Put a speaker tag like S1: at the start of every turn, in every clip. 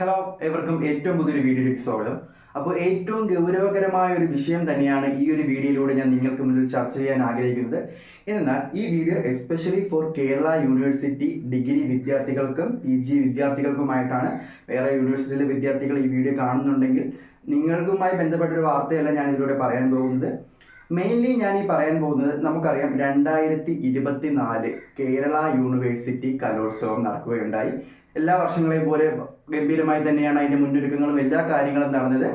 S1: Hello എവർക്കും ഏറ്റവും പുതിയൊരു വീഡിയോയിലേക്ക് സ്വാഗതം. അപ്പോൾ ഏറ്റവും ഗൗരവകരമായ ഒരു വിഷയം തന്നെയാണ് ഈ ഒരു വീഡിയോയിലൂടെ ഞാൻ നിങ്ങൾക്ക് മുന്നിൽ ചർച്ച ചെയ്യാൻ ആഗ്രഹിക്കുന്നത്. എന്നാൽ ഈ video especially for Kerala university degree വിദ്യാർത്ഥികൾക്കും പി ജി വിദ്യാർത്ഥികൾക്കുമായിട്ടാണ് വേറെ യൂണിവേഴ്സിറ്റിയിലെ വിദ്യാർത്ഥികൾ ഈ വീഡിയോ കാണുന്നുണ്ടെങ്കിൽ നിങ്ങൾക്കുമായി ബന്ധപ്പെട്ട ഒരു വാർത്തയല്ല ഞാൻ ഇതിലൂടെ പറയാൻ പോകുന്നത്. മെയിൻലി ഞാൻ ഈ പറയാൻ പോകുന്നത് നമുക്കറിയാം രണ്ടായിരത്തി ഇരുപത്തി നാല് കേരള യൂണിവേഴ്സിറ്റി കലോത്സവം നടക്കുകയുണ്ടായി. എല്ലാ വർഷങ്ങളെയും പോലെ ഗംഭീരമായി തന്നെയാണ് അതിന്റെ മുന്നൊരുക്കങ്ങളും എല്ലാ കാര്യങ്ങളും നടന്നത്.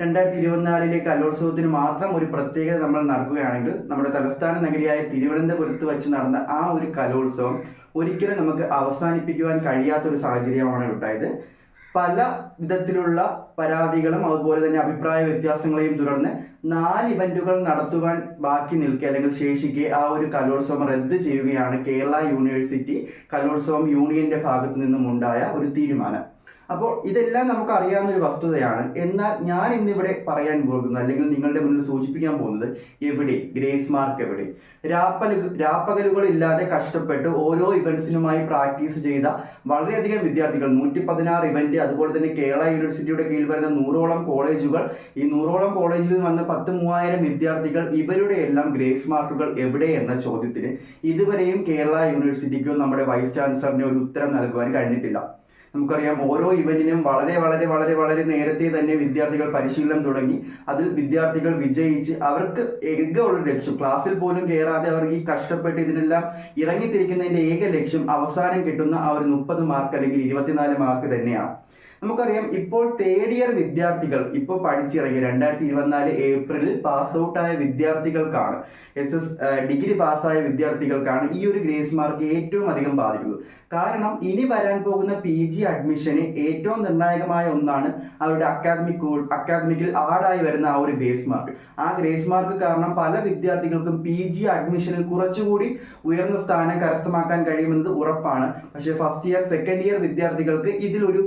S1: രണ്ടായിരത്തി ഇരുപത്തിനാലിലെ കലോത്സവത്തിന് മാത്രം ഒരു പ്രത്യേകത നമ്മൾ നടക്കുകയാണെങ്കിൽ നമ്മുടെ തലസ്ഥാന നഗരിയായ തിരുവനന്തപുരത്ത് വെച്ച് നടന്ന ആ ഒരു കലോത്സവം ഒരിക്കലും നമുക്ക് അവസാനിപ്പിക്കുവാൻ കഴിയാത്ത ഒരു സാഹചര്യമാണ് ഉണ്ടായത്. പല വിധത്തിലുള്ള പരാതികളും അതുപോലെ തന്നെ അഭിപ്രായ വ്യത്യാസങ്ങളെയും തുടർന്ന് നാല് ഇവന്റുകൾ നടത്തുവാൻ ബാക്കി നിൽക്കുക അല്ലെങ്കിൽ ശേഷിക്കെ ആ ഒരു കലോത്സവം റദ്ദ് ചെയ്യുകയാണ് കേരള യൂണിവേഴ്സിറ്റി കലോത്സവം യൂണിയന്റെ ഭാഗത്തു നിന്നും ഉണ്ടായ ഒരു തീരുമാനം. അപ്പോൾ ഇതെല്ലാം നമുക്ക് അറിയാവുന്ന ഒരു വസ്തുതയാണ്. എന്നാൽ ഞാൻ ഇന്നിവിടെ പറയാൻ പോകുന്നത് അല്ലെങ്കിൽ നിങ്ങളുടെ മുന്നിൽ സൂചിപ്പിക്കാൻ പോകുന്നത് എവിടെ? ഗ്രേസ് മാർക്ക് എവിടെ? രാപ്പലു രാപ്പകലുകൾ ഇല്ലാതെ കഷ്ടപ്പെട്ട് ഓരോ ഇവന്റ്സിനുമായി പ്രാക്ടീസ് ചെയ്ത വളരെയധികം വിദ്യാർത്ഥികൾ നൂറ്റി പതിനാറ് ഇവന്റ് അതുപോലെ തന്നെ കേരള യൂണിവേഴ്സിറ്റിയുടെ കീഴിൽ വരുന്ന നൂറോളം കോളേജുകൾ ഈ നൂറോളം കോളേജിൽ വന്ന പത്ത് മൂവായിരം വിദ്യാർത്ഥികൾ ഇവരുടെ എല്ലാം ഗ്രേസ് മാർക്കുകൾ എവിടെ എന്ന ചോദ്യത്തിന് ഇതുവരെയും കേരള യൂണിവേഴ്സിറ്റിക്കോ നമ്മുടെ വൈസ് ചാൻസലറിന് ഒരു ഉത്തരം നൽകുവാൻ കഴിഞ്ഞിട്ടില്ല. നമുക്കറിയാം ഓരോ ഇവന്റിനും വളരെ വളരെ വളരെ വളരെ നേരത്തെ തന്നെ വിദ്യാർത്ഥികൾ പരിശീലനം തുടങ്ങി. അതിൽ വിദ്യാർത്ഥികൾ വിജയിച്ച് അവർക്ക് ഏക ഒരു ലക്ഷ്യം ക്ലാസ്സിൽ പോലും കയറാതെ അവർ ഈ കഷ്ടപ്പെട്ട് ഇതിനെല്ലാം ഇറങ്ങിത്തിരിക്കുന്നതിന്റെ ഏക ലക്ഷ്യം അവസാനം കിട്ടുന്ന ആ ഒരു മുപ്പത് മാർക്ക് അല്ലെങ്കിൽ ഇരുപത്തിനാല് മാർക്ക് തന്നെയാണ്. നമുക്കറിയാം ഇപ്പോൾ തേർഡ് ഇയർ വിദ്യാർത്ഥികൾ ഇപ്പോൾ പഠിച്ചിറങ്ങി രണ്ടായിരത്തി ഇരുപത്തിനാല് ഏപ്രിലിൽ പാസ് ഔട്ടായ വിദ്യാർത്ഥികൾക്കാണ്. എസ് എസ് ഡിഗ്രി പാസ്സായ വിദ്യാർത്ഥികൾക്കാണ് ഈ ഒരു ഗ്രേസ് മാർക്ക് ഏറ്റവും അധികം ബാധിക്കുന്നത്. കാരണം ഇനി വരാൻ പോകുന്ന പി ജി അഡ്മിഷന് ഏറ്റവും നിർണായകമായ ഒന്നാണ് അവരുടെ അക്കാദമിക് അക്കാദമിക്കിൽ ആഡായി വരുന്ന ആ ഒരു ഗ്രേസ് മാർക്ക് ആ ഗ്രേസ് മാർക്ക് കാരണം പല വിദ്യാർത്ഥികൾക്കും പി ജി അഡ്മിഷനിൽ കുറച്ചുകൂടി ഉയർന്ന സ്ഥാനം കരസ്ഥമാക്കാൻ കഴിയുമെന്നത് ഉറപ്പാണ്. പക്ഷേ ഫസ്റ്റ് ഇയർ സെക്കൻഡ് ഇയർ വിദ്യാർത്ഥികൾക്ക് ഇതിലൊരു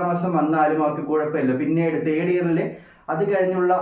S1: കാലതാമസം വന്നാലും അവർക്ക് കുഴപ്പമില്ല. പിന്നീട് തേർഡ് ഇയറിൽ അത് കഴിഞ്ഞുള്ള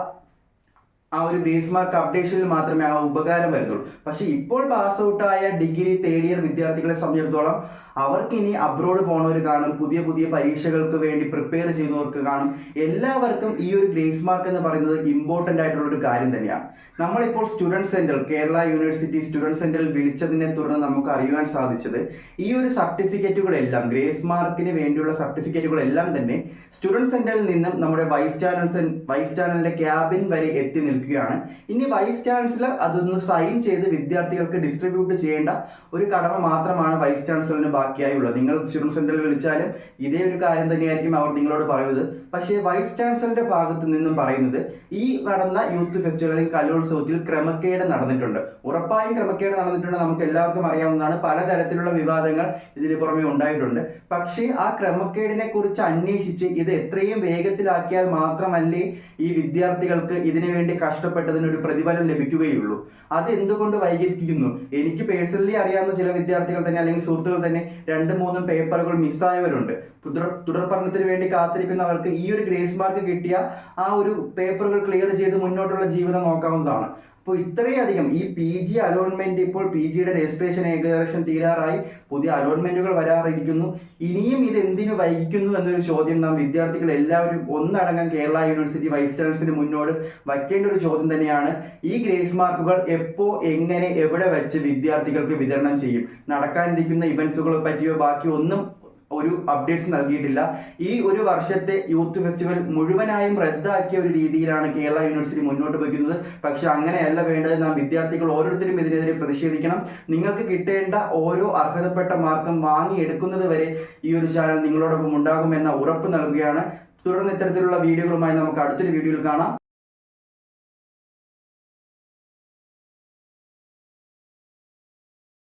S1: ആ ഒരു ഗ്രേസ് മാർക്ക് അപ്ഡേഷനിൽ മാത്രമേ ആ ഉപകാരം വരുന്നുള്ളൂ. പക്ഷെ ഇപ്പോൾ പാസ് ഔട്ടായ ഡിഗ്രി തേർഡ് ഇയർ വിദ്യാർത്ഥികളെ സംബന്ധിച്ചിടത്തോളം അവർക്ക് ഇനി അബ്രോഡ് പോണവർ കാണും പുതിയ പുതിയ പരീക്ഷകൾക്ക് വേണ്ടി പ്രിപ്പയർ ചെയ്യുന്നവർക്ക് കാണും. എല്ലാവർക്കും ഈ ഒരു ഗ്രേസ് മാർക്ക് എന്ന് പറയുന്നത് ഇമ്പോർട്ടന്റ് ആയിട്ടുള്ള ഒരു കാര്യം തന്നെയാണ്. നമ്മളിപ്പോൾ student centre Kerala university student സെന്ററിൽ വിളിച്ചതിനെ തുടർന്ന് നമുക്ക് അറിയുവാൻ സാധിച്ചത് ഈ ഒരു സർട്ടിഫിക്കറ്റുകളെല്ലാം ഗ്രേസ് മാർക്കിന് വേണ്ടിയുള്ള സർട്ടിഫിക്കറ്റുകളെല്ലാം തന്നെ സ്റ്റുഡന്റ് സെന്ററിൽ നിന്നും നമ്മുടെ വൈസ് ചാനൽ വൈസ് ചാനലിന്റെ ക്യാബിൻ വരെ എത്തി നിൽക്കുകയാണ്. ഇനി വൈസ് ചാൻസലർ അതൊന്ന് സൈൻ ചെയ്ത് വിദ്യാർത്ഥികൾക്ക് ഡിസ്ട്രിബ്യൂട്ട് ചെയ്യേണ്ട ഒരു കടമ മാത്രമാണ് വൈസ് ചാൻസലറിന് ബാക്കിയായുള്ളത്. നിങ്ങൾ സ്റ്റുഡന്റ് സെന്ററിൽ വിളിച്ചാലും ഇതേ ഒരു കാര്യം തന്നെയായിരിക്കും അവർ നിങ്ങളോട് പറയുന്നത്. പക്ഷേ വൈസ് ചാൻസലറിന്റെ ഭാഗത്ത് നിന്നും പറയുന്നത് ഈ നടന്ന യൂത്ത് ഫെസ്റ്റിവൽ അല്ലെങ്കിൽ കലോത്സവത്തിൽ ക്രമക്കേട് നടന്നിട്ടുണ്ട്. ഉറപ്പായും ക്രമക്കേട് നടന്നിട്ടുണ്ട് നമുക്ക് എല്ലാവർക്കും അറിയാവുന്നതാണ്. പലതരത്തിലുള്ള വിവാദങ്ങൾ ഇതിന് പുറമെ ഉണ്ടായിട്ടുണ്ട്. പക്ഷേ ആ ക്രമക്കേടിനെ കുറിച്ച് അന്വേഷിച്ച് ഇത് എത്രയും വേഗത്തിലാക്കിയാൽ മാത്രമല്ലേ ഈ വിദ്യാർത്ഥികൾക്ക് ഇതിനു വേണ്ടി കഷ്ടപ്പെട്ടതിന് ഒരു പ്രതിഫലം ലഭിക്കുകയുള്ളൂ. അത് എന്തുകൊണ്ട് വൈകിരിക്കുന്നു എനിക്ക് പേഴ്സണലി അറിയാവുന്ന ചില വിദ്യാർത്ഥികൾ തന്നെ അല്ലെങ്കിൽ സുഹൃത്തുക്കൾ തന്നെ രണ്ട് മൂന്നും പേപ്പറുകൾ മിസ്സായവരുണ്ട്. തുടർ തുടർ പഠനത്തിന് വേണ്ടി കാത്തിരിക്കുന്നവർക്ക് ഈ ഒരു ഗ്രേസ് മാർക്ക് കിട്ടിയ ആ ഒരു പേപ്പറുകൾ ക്ലിയർ ചെയ്ത് മുന്നോട്ടുള്ള ജീവിതം നോക്കാവുന്നതാണ്. അപ്പോൾ ഇത്രയധികം ഈ പി ജി അലോട്ട്മെന്റ് ഇപ്പോൾ പി ജിയുടെ രജിസ്ട്രേഷൻ ഏകദേശം തീരാറായി. പുതിയ അലോട്ട്മെന്റുകൾ വരാറിരിക്കുന്നു. ഇനിയും ഇത് എന്തിനു വൈകിക്കുന്നു എന്നൊരു ചോദ്യം നാം വിദ്യാർത്ഥികൾ എല്ലാവരും ഒന്നടങ്കം കേരള യൂണിവേഴ്സിറ്റി വൈസ് ചാൻസലർ മുന്നോട് വയ്ക്കേണ്ട ഒരു ചോദ്യം തന്നെയാണ്. ഈ ഗ്രേസ് മാർക്കുകൾ എപ്പോ എങ്ങനെ എവിടെ വെച്ച് വിദ്യാർത്ഥികൾക്ക് വിതരണം ചെയ്യും? നടക്കാനിരിക്കുന്ന ഇവന്റ്സുകളെ പറ്റിയോ ബാക്കി ഒന്നും ഒരു അപ്ഡേറ്റ്സ് നൽകിയിട്ടില്ല. ഈ ഒരു വർഷത്തെ യൂത്ത് ഫെസ്റ്റിവൽ മുഴുവനായും റദ്ദാക്കിയ ഒരു രീതിയിലാണ് കേരള യൂണിവേഴ്സിറ്റി മുന്നോട്ട് വയ്ക്കുന്നത്. പക്ഷെ അങ്ങനെയല്ല വേണ്ടത്. നാം വിദ്യാർത്ഥികൾ ഓരോരുത്തരും ഇതിനെതിരെ പ്രതിഷേധിക്കണം. നിങ്ങൾക്ക് കിട്ടേണ്ട ഓരോ അർഹതപ്പെട്ട മാർക്കും വാങ്ങിയെടുക്കുന്നത് വരെ ഈ ഒരു ചാനൽ നിങ്ങളോടൊപ്പം ഉണ്ടാകുമെന്ന ഉറപ്പ് നൽകുകയാണ്. തുടർന്ന് ഇത്തരത്തിലുള്ള വീഡിയോകളുമായി നമുക്ക് അടുത്തൊരു വീഡിയോയിൽ കാണാം.